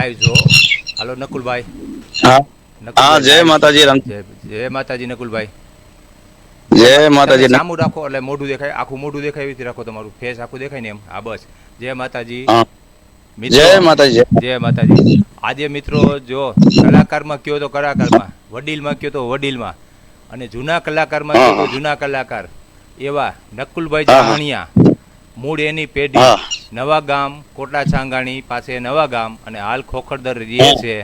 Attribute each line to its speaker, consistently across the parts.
Speaker 1: Live છો હાલો નકુલભાઈ.
Speaker 2: હા. જય. માતાજી રામ.
Speaker 1: જય માતાજી નકુલભાઈ.
Speaker 2: જય માતાજી
Speaker 1: નામું રાખો એટલે મોઢું દેખાય આખું મોઢું દેખાય એવી રાખો તમારું. ફેસ આખું દેખાય ને એમ. હા બસ. જય માતાજી.
Speaker 2: જય માતાજી
Speaker 1: જય. માતાજી. આજે મિત્રો જો કલાકારમાં કયો તો કલાકારમાં વડીલમાં કયો તો વડીલમાં અને જૂના કલાકારમાં કયો તો જૂના કલાકાર એવા નકુલભાઈ. જામણિયા મૂળ એની પેઢી. નવા ગામ કોટા છાંગાણી પાસે નવા ગામ અને હાલ ખોખરદર રહીએ છે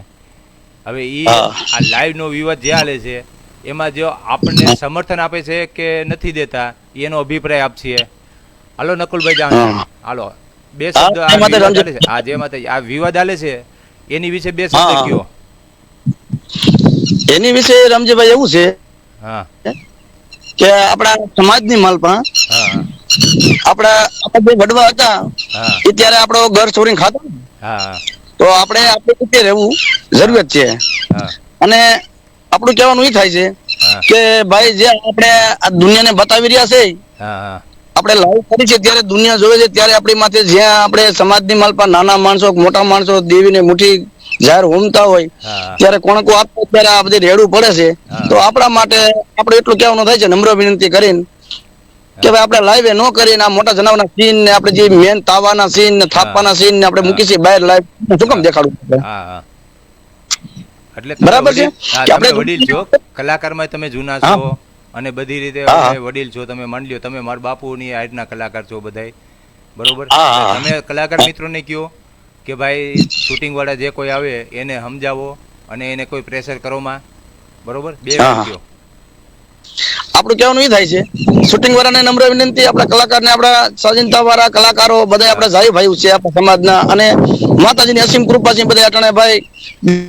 Speaker 1: હવે
Speaker 2: એ
Speaker 1: આ લાઈવ નો વિવાદ જે હાલે છે એમાં જો આપણને સમર્થન આપે છે કે નથી દેતા એનો અભિપ્રાય આપશે હાલો નકુલભાઈ જાણ. હાલો. બે શબ્દ આ જે માતા આ વિવાદ હાલે છે એની વિશે બે શબ્દ કયો?
Speaker 2: એની વિશે રામજીભાઈ એવું છે
Speaker 1: હા.
Speaker 2: કે આપણા સમાજની માલપા આપણા આપણા જે વડવા હતા એ ત્યારે આપણો ઘર છોડીને ખાતો તો આપણે આપણે રીતે રહેવું જરૂરત છે. અને આપણું કહેવાનું એ થાય છે કે ભાઈ જે આપણે આ દુનિયાને બતાવી રહ્યા છે આપણે લાઈવ કરી છે ત્યારે દુનિયા જોવે છે ત્યારે આપણી માથે જ્યાં આપણે સમાજની માલપા નાના માણસો મોટા માણસો દેવીને મુઠ્ઠી જાહેર હોમતા હોય ત્યારે કોણકો આપતા ત્યારે આ બધી રેડું પડે છે. તો આપણા માટે આપણે એટલું કહેવાનું થાય છે નમ્ર વિનંતી કરીને કે ભાઈ આપણે લાઈવ ન કરીને આ મોટા જનાવરના સીન ને આપણે જે મેન તાવાના સીન ને થાપવાના સીન ને આપણે મૂકી છે બહાર લાઈવ શું કામ દેખાડું
Speaker 1: હા હા. એટલે
Speaker 2: બરાબર છે? કે આપણે
Speaker 1: વડીલ છો? કલાકારમાં તમે જૂના છો અને બધી રીતે
Speaker 2: હા, હા.
Speaker 1: વડીલ છો તમે માની લ્યો તમે મારા બાપુની હાઈટના કલાકાર છો બધાય. બરોબર?
Speaker 2: હા, હા.
Speaker 1: તમે કલાકાર મિત્રોને કયો કે ભાઈ શૂટિંગ વાળા જે કોઈ આવે એને સમજાવો અને એને કોઈ પ્રેશર કરોમાં બરોબર? બે
Speaker 2: હા, હા.
Speaker 1: કયો.
Speaker 2: આપણું કહેવાનું એ થાય છે. શૂટિંગ વાળાને નમ્ર વિનંતી આપણા કલાકારને આપણા સ્વાધીનતા વાળા કલાકારો બધા આપણા ભાઈ ભાઈઓ છે આપણા સમાજના. અને માતાજીની અસીમ કૃપા છે બધા અટાણે ભાઈ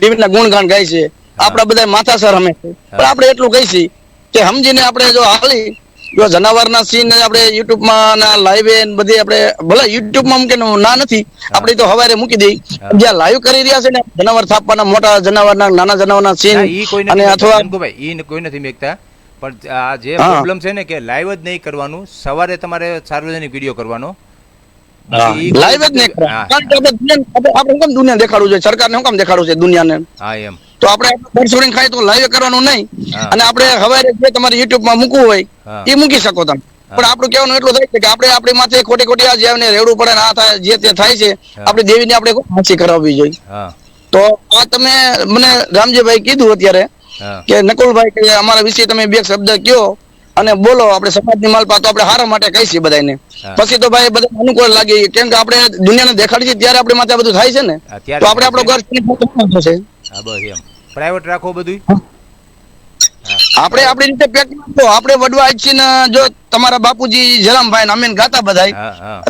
Speaker 2: દેવીના ગુણગાન ગાય છે. આપણા બધા માથા સર અમે પણ આપણે એટલું કહીશી કે સમજીને આપણે જો હાલી જો જનાવરના સીન આપણે યુટ્યુબમાં ના લાઈવ બધી આપણે ભલે યુટ્યુબમાં મૂકે ના નથી આપણે તો હવારે મૂકી દઈ. જ્યાં લાઈવ કરી રહ્યા છે ને જનાવર થાપવાના મોટા જનાવરના નાના જનાવરના સીન અને અથવા
Speaker 1: ઈ કોઈ નથી મેકતા. પણ આ જે પ્રોબ્લેમ છે ને કે લાઈવ જ નહીં કરવાનું સવારે તમારે સાર્વજનિક વીડિયો કરવાનો.
Speaker 2: હા, લાઈવ જ નહીં કારણ કે આપણે કામ દુનિયા દેખાડવું જોઈએ? સરકારને શું કેમ દેખાડવું છે દુનિયાને?
Speaker 1: હા એમ.
Speaker 2: તો આપણે ઘર ખાય તો લાઈવ કરવાનું નહીં. અને આપણે હવે જે તમારે યુટ્યુબમાં મૂકવું હોય એ મૂકી શકો તમે. પણ આપણું કહેવાનું એટલું થાય છે કે આપણે આપણી માથે ખોટી ખોટી આ જેને રેડવું પડે આ થાય જે તે થાય છે આપણે દેવીને આપણે હાંસી કરાવવી જોઈએ. તો આ તમે મને રામજીભાઈ કીધું અત્યારે
Speaker 1: હા
Speaker 2: કે નકુલભાઈ કે અમારા વિશે તમે બે શબ્દ કયો અને બોલો આપણે સમાજની માલપા તો આપણે હારા માટે કહીશી બધાને. પછી તો ભાઈ બધા અનુકૂળ લાગે કેમ કે આપણે દુનિયાને દેખાડી છીએ ત્યારે આપણે માથે બધું થાય છે ને. તો આપણે આપણો ઘર થશે.
Speaker 1: પ્રાઇવેટ રાખો બધું
Speaker 2: આપણે આપણી રીતે પેક તો આપણે વડવા છીએ ને જો તમારા બાપુજી જલામભાઈ અમીન અમે ગાતા બધા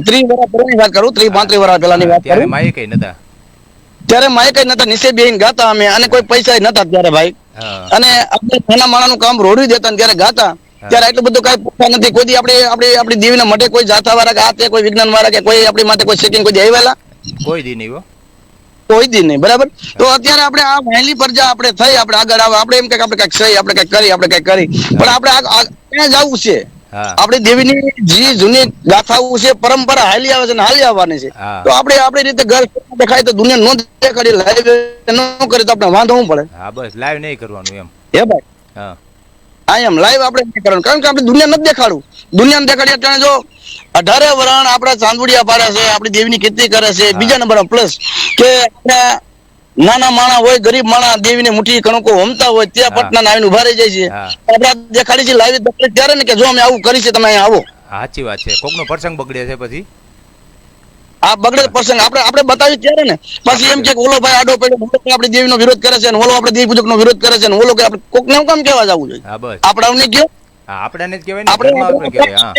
Speaker 2: ત્રી વર્ષ પહેલાની વાત કરું ત્રી પાંત્રી વર્ષ પહેલાની વાત
Speaker 1: ત્યારે
Speaker 2: કરું.
Speaker 1: માએ કઈ નતા.
Speaker 2: ત્યારે માય કઈ નતા નીચે બેહીને ગાતા અમે અને કોઈ પૈસા નતા ત્યારે ભાઈ. અને આપણે નાના માણાનું કામ રોડી દેતા ત્યારે ગાતા ત્યારે એટલું બધું કઈ પૂછતા નથી. કોઈ આપણે આપણે આપણી દેવીના મઢે કોઈ જાતા વાળા કે આ તે કોઈ વિજ્ઞાન વાળા કે કોઈ આપણી માટે કોઈ સેટિંગ કોઈ આવેલા
Speaker 1: કોઈ દી નહીં
Speaker 2: કોઈ દી નહીં બરાબર? તો અત્યારે આપણે આ વહેલી જા આપણે થઈ આપણે આગળ આવે. આપણે એમ કે આપણે કંઈક સહી આપણે કંઈક કરી આપણે કંઈક કરી. પણ આપણે ક્યાં જવું છે. આપણી દેવીની જે જૂની ગાથાઓ છે પરંપરા હાલી આવે છે ને હાલી આવવાની છે. તો આપણે આપણી રીતે ઘર દેખાય તો દુનિયા નો દેખાડી લાઈવ ન કરે તો આપણે વાંધો પડે?
Speaker 1: હા બસ લાઈવ નહીં કરવાનું એમ.
Speaker 2: હે ભાઈ?
Speaker 1: હા.
Speaker 2: આ એમ લાઈવ આપણે નહીં કરવાનું. કારણ કે આપણે દુનિયા નથી દેખાડવું. દુનિયાને દેખાડીએ ત્યાં જો અઢારે વરણ આપણા ચાંદુડિયા પાડે છે આપણી દેવીની ખેતી કરે છે બીજા નંબર પ્લસ કે આપણા નાના માણા હોય ગરીબ માણા દેવીની મુઠ્ઠી કણકો હોમતા હોય ત્યાં. પટના આવીને ઊભા રહી જાય છે.
Speaker 1: હા.
Speaker 2: દેખાડી છે લાવી ત્યારે ને કે જો અમે આવું કરી છે તમે અહીંયા આવો.
Speaker 1: સાચી વાત છે. કોકનો પ્રસંગ બગડે છે પછી?
Speaker 2: આ બગડે પ્રસંગ. આપણે આપણે બતાવી ત્યારે ને. પછી એમ કે ઓલો ભાઈ આડો પડ્યો આપણી દેવીનો વિરોધ કરે છે ને ઓલો આપણે દેવી પૂજકનો વિરોધ કરે છે ને ઓલો કે આપણે કોકને હું કામ કહેવા જવું જોઈએ?
Speaker 1: બસ.
Speaker 2: કયો
Speaker 1: આપણાને જ કહેવાય ને આપણે કહેવાય હા.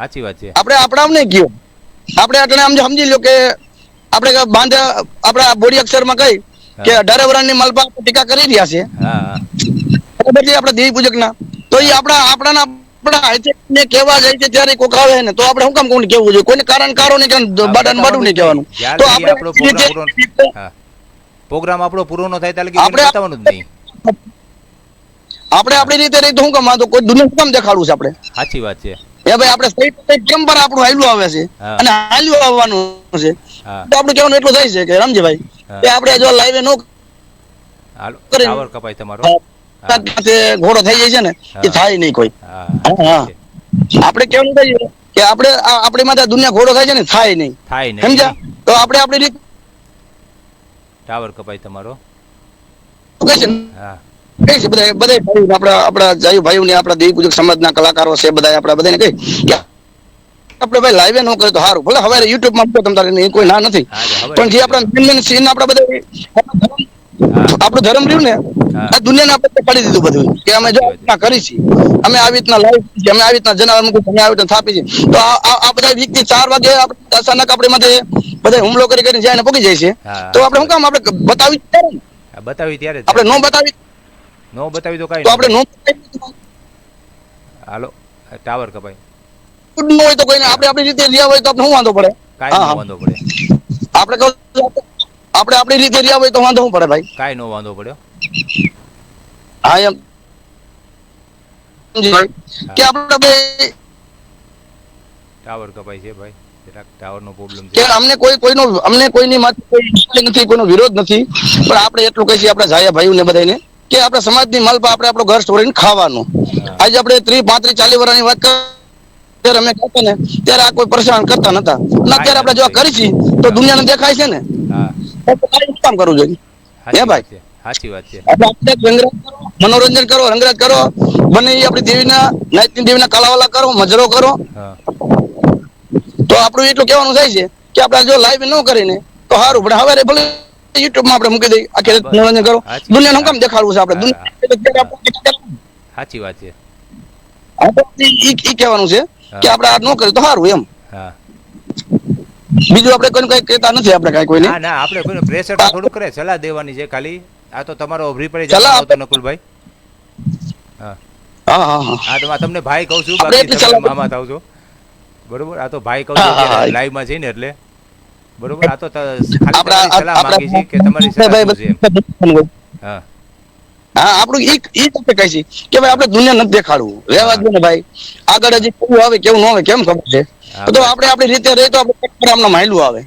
Speaker 1: સાચી વાત છે.
Speaker 2: આપણે આપણાને કયો આપણે અટણે આમ સમજી લો કે આપણે બાંધ આપણા બોડી અક્ષરમાં કહી કે. અઢારે વર્ષની માલપા ટીકા કરી રહ્યા છે બરાબર આપણા દેવી પૂજકના. તો એ આપણા આપણાના આપણા ને કેવા જાય છે ત્યારે કોક આવે ને તો આપણે શું કામ કોઈને કેવું જોઈએ? કોઈને કારણ કારો નહીં કે બાડન બાડું નહીં કહેવાનું. તો
Speaker 1: આપણે પ્રોગ્રામ આપણો પૂરો ન થાય ત્યારે
Speaker 2: આપણે-
Speaker 1: બતાવવાનું જ નહીં.
Speaker 2: આપણે આપણી રીતે રહી તો શું કામ? તો કોઈ દુનિયા કામ દેખાડવું છે આપણે?
Speaker 1: સાચી વાત છે.
Speaker 2: એ ભાઈ આપણે સહી કેમ પર આપણું હાલ્યું આવે છે. અને હાલ્યું આવવાનું છે. તો આપણે કહેવાનું એટલું થાય છે કે રામજીભાઈ કે આપણે જો લાઈવે નો
Speaker 1: ટાવર કપાય તમારો.
Speaker 2: ઘોડો થઈ જાય છે ને એ થાય નહીં કોઈ. આપણે કેવું કહીએ કે આપણે આપણી માથે દુનિયા ઘોડો થાય છે ને થાય નહીં.
Speaker 1: થાય નહીં.
Speaker 2: સમજ્યા? તો આપણે આપણી રીત
Speaker 1: ટાવર કપાય તમારો.
Speaker 2: કહે છે ને,
Speaker 1: હા.
Speaker 2: બધા બધા ભાઈઓ આપણા આપણા જાયુ ભાઈઓ ને આપણા દેવી પૂજક સમાજના કલાકારો છે બધા આપણા બધાને કહી કે આપણે ભાઈ લાઈવે નો કરે તો સારું. ભલે હવે યુટ્યુબમાં મૂકો તમારે કોઈ ના નથી. પણ જે આપણા મેન મેન સીન આપણા બધા આપણું ધર્મ રહ્યું ને આ દુનિયાને આપણે પાડી દીધું બધું. કે અમે જો આ કરી છીએ. અમે આવી રીતના લાઈવ છીએ અમે આવી રીતના જનાવર મૂકું અમે આવી રીતના થાપી છીએ. તો આ બધા વ્યક્તિ ચાર વાગે અચાનક આપણે માથે બધા હુમલો કરી કરીને જાય ને પોકી જાય છે. તો આપણે શું કામ? આપણે બતાવી.
Speaker 1: આ બતાવી ત્યારે
Speaker 2: આપણે નો બતાવી
Speaker 1: નો બતાવી તો કઈ
Speaker 2: તો આપણે નો
Speaker 1: હાલો ટાવર કપાય.
Speaker 2: ન હોય તો કોઈને આપણે આપણી રીતે રહ્યા હોય તો આપણે શું વાંધો પડે?
Speaker 1: કાંઈ. વાંધો પડે.
Speaker 2: આપણે કહું આપણે આપણી રીતે રહ્યા હોય તો વાંધો શું પડે ભાઈ?
Speaker 1: કાંઈ નો વાંધો પડ્યો
Speaker 2: હા એમ. કે આપણે ભાઈ
Speaker 1: ટાવર કપાય છે ભાઈ. ટાવરનો પ્રોબ્લેમ
Speaker 2: કે અમને કોઈ કોઈનો અમને કોઈની માથે કોઈ નથી કોઈનો વિરોધ નથી. પણ આપણે એટલું કહીએ છીએ આપણા જાયા ભાઈઓને બધાને કે આપણા સમાજની માલપા આપણે આપણો ઘર છોડીને ખાવાનું. આજે આપણે ત્રીસ પાંત્રીસ ચાલીસ વર્ષની વાત કરીએ ત્યારે અમે કહેતા ને ત્યારે આ કોઈ પરેશાન કરતા નતા. અને અત્યારે આપણે જો કરી છીએ તો દુનિયાને દેખાય છે ને. કામ કરવું જોઈએ. હે ભાઈ?
Speaker 1: સાચી વાત છે.
Speaker 2: આપણે રંગરાજ કરો, મનોરંજન કરો રંગરાજ કરો. બને આપણી દેવીના નાયતની દેવીના કલાવાલા કરો મજરો કરો. તો આપણું એટલું કહેવાનું થાય છે કે આપણે જો લાઈવ ન કરીને તો સારું પણ હવે ભલે યુટ્યુબમાં આપણે મૂકી દઈએ આખી મનોરંજન કરો. દુનિયાનું કામ દેખાડવું છે આપણે. દુનિયા આપણે
Speaker 1: સાચી વાત છે.
Speaker 2: ઈ કહેવાનું છે કે આપણે આ ન કરીએ તો સારું એમ બીજું આપણે કોઈને કઈ કહેતા નથી આપણે કાંઈ કોઈને
Speaker 1: ના આપણે કોઈને પ્રેશર તો થોડું કરે સલાહ દેવાની છે ખાલી આ તો તમારો અભિપ્રાય
Speaker 2: સલાહ
Speaker 1: જણાવો તો નકુલભાઈ હા
Speaker 2: હા હા
Speaker 1: તો તમને ભાઈ કહું છું બાકી મામા થાવ છો બરોબર આ તો ભાઈ કહું છું. લાઈવમાં છે ને એટલે બરોબર આ તો ખાલી સલાહ માંગી છે કે તમારી સલાહ છે હા
Speaker 2: હા આપણું ઈ ઈ આપણે કહી છે કે ભાઈ આપણે દુનિયા નથી દેખાડવું. રહેવા દો ને ભાઈ. આગળ હજી કેવું આવે કેવું ન આવે કેમ ખબર છે? તો આપણે આપણી રીતે રહી તો આપણે આમનો માયલું આવે.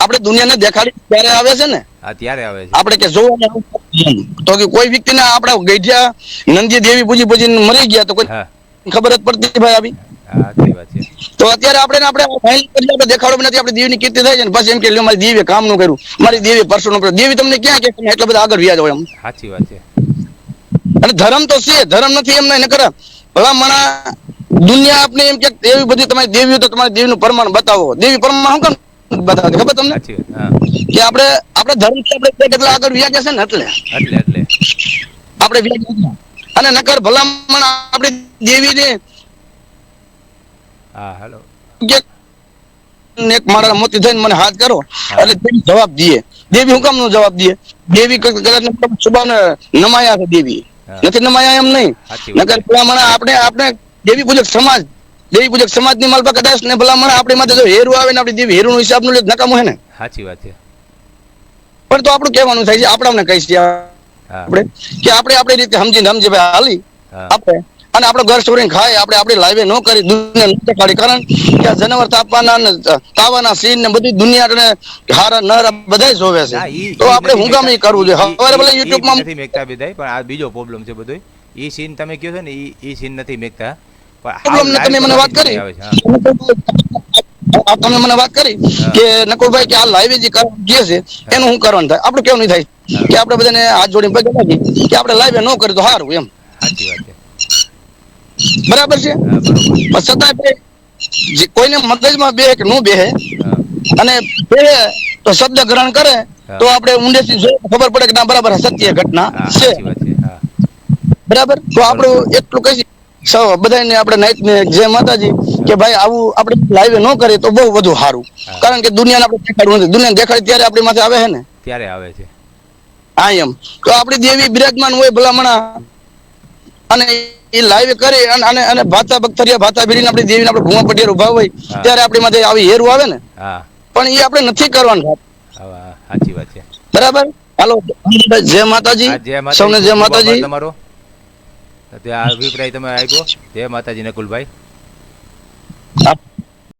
Speaker 2: આપણે દુનિયાને દેખાડી ત્યારે આવે છે ને?
Speaker 1: હા ત્યારે આવે છે.
Speaker 2: આપણે કે જોવો તો કે કોઈ વ્યક્તિને આપણે ગઈઢિયા નંદી દેવી પૂજી પૂજીને મરી ગયા તો કોઈ ખબર જ પડતી ભાઈ આવી. તો અત્યારે આપણે આપણે આપણે દેખાડો નથી આપણી દેવીની કીર્તિ થાય છે ને પછી એમ કે મારી દેવીએ કામનું કર્યું. મારી દેવી પરસોનું દેવી તમને ક્યાં કે એટલા બધા આગળ વ્યાજ હોય એમ.
Speaker 1: સાચી વાત છે.
Speaker 2: અને ધર્મ તો છે ધર્મ નથી એમ નહીં નકર ભલામણા દુનિયા આપને એમ કે એવી બધી તમારી દેવી તો તમારી દેવીનું પ્રમાણ બતાવો. દેવી પ્રમાણ શું કામ બતાવે? ખબર તમને? કે આપણે આપણે ધર્મ છે આપણે કેટલા આગળ વ્યાજ છે ને એટલે.
Speaker 1: એટલે એટલે.
Speaker 2: આપણે વ્યાજ અને નકર ભલામણ આપણી દેવીને
Speaker 1: હા હેલો.
Speaker 2: એક મારા મોતી થઈને મને હાથ કરો એટલે દેવી જવાબ દઈએ. દેવી હું કામ નો જવાબ દઈએ? દેવી કદાચ સુબાને નમાયા છે દેવી. નથી નમાયા એમ નહીં. નગર ભલામણ આપણે આપણે દેવી પૂજક સમાજ દેવી પૂજક સમાજની માલપા કદાચ ને ભલામણ આપણે માથે જો હેરું આવે ને આપણી દેવી હેરું નું હિસાબનું લે નકામું હે ને.
Speaker 1: સાચી વાત છે.
Speaker 2: પણ તો આપણું કહેવાનું થાય છે આપણાને કહીશ આપણે કે આપણે આપણી રીતે સમજીને સમજી ભાઈ હાલી આપણે અને આપણે ઘર છોડીને ખાય આપણે આપણી લાઈવે ન કરી દુનિયા ન કારણ કે આ જનાવર તાપવાના ને તાવાના સીન ને બધી દુનિયા ને હારા નર બધા જોવે છે. તો આપણે હું કામ કરવું જોઈએ. હવે ભલે યુટ્યુબમાં
Speaker 1: નથી મેકતા બધાય પણ આ બીજો પ્રોબ્લેમ છે બધો ઈ સીન તમે કયો છો ને ઈ ઈ સીન નથી મેકતા.
Speaker 2: પ્રોબ્લેમ તમે મને વાત કરી. તમે મને વાત કરી કે નકુલભાઈ કે આ લાઈવે જે કહે છે એનું હું કરવાનું થાય? આપણે કેવું નહીં થાય? કે આપણે બધાને હાથ જોડીને પગે લાગી કે આપણે લાઈવે ન કરી તો સારું એમ.
Speaker 1: સાચી વાત
Speaker 2: બરાબર છે? પણ છતાં જે કોઈને મગજમાં બે કે નું બેહે અને બે તો શબ્દ ગ્રહણ કરે તો આપણે ઊંડેથી જોઈએ ખબર પડે કે ના બરાબર સત્ય ઘટના છે. બરાબર? તો આપણું એટલું કહી સૌ બધાને આપણે નાઈટ ને જય માતાજી કે ભાઈ આવું આપણે લાઈવે ન કરીએ તો બહુ વધુ સારું. કારણ કે દુનિયાને આપણે દેખાડવું નથી. દુનિયાને દેખાડી ત્યારે આપણી માથે આવે છે ને?
Speaker 1: ત્યારે આવે છે.
Speaker 2: હા એમ. તો આપણી દેવી બિરાજમાન હોય ભલામણા અને એ લાઈવ કરી અને અને ભાતા બખતરિયા ભાતા ભીડીને આપણી દેવીને આપણે ભૂમા પટિયાર ઊભા હોય ત્યારે આપણી માથે આવી હેરું આવે ને? પણ એ આપણે નથી કરવાનું.
Speaker 1: સાચી વાત છે.
Speaker 2: બરાબર? હાલો જય માતાજી. સૌને જય માતાજી.
Speaker 1: તમારો? તે આ અભિપ્રાય તમે આપ્યો. જય માતાજી નકુલભાઈ.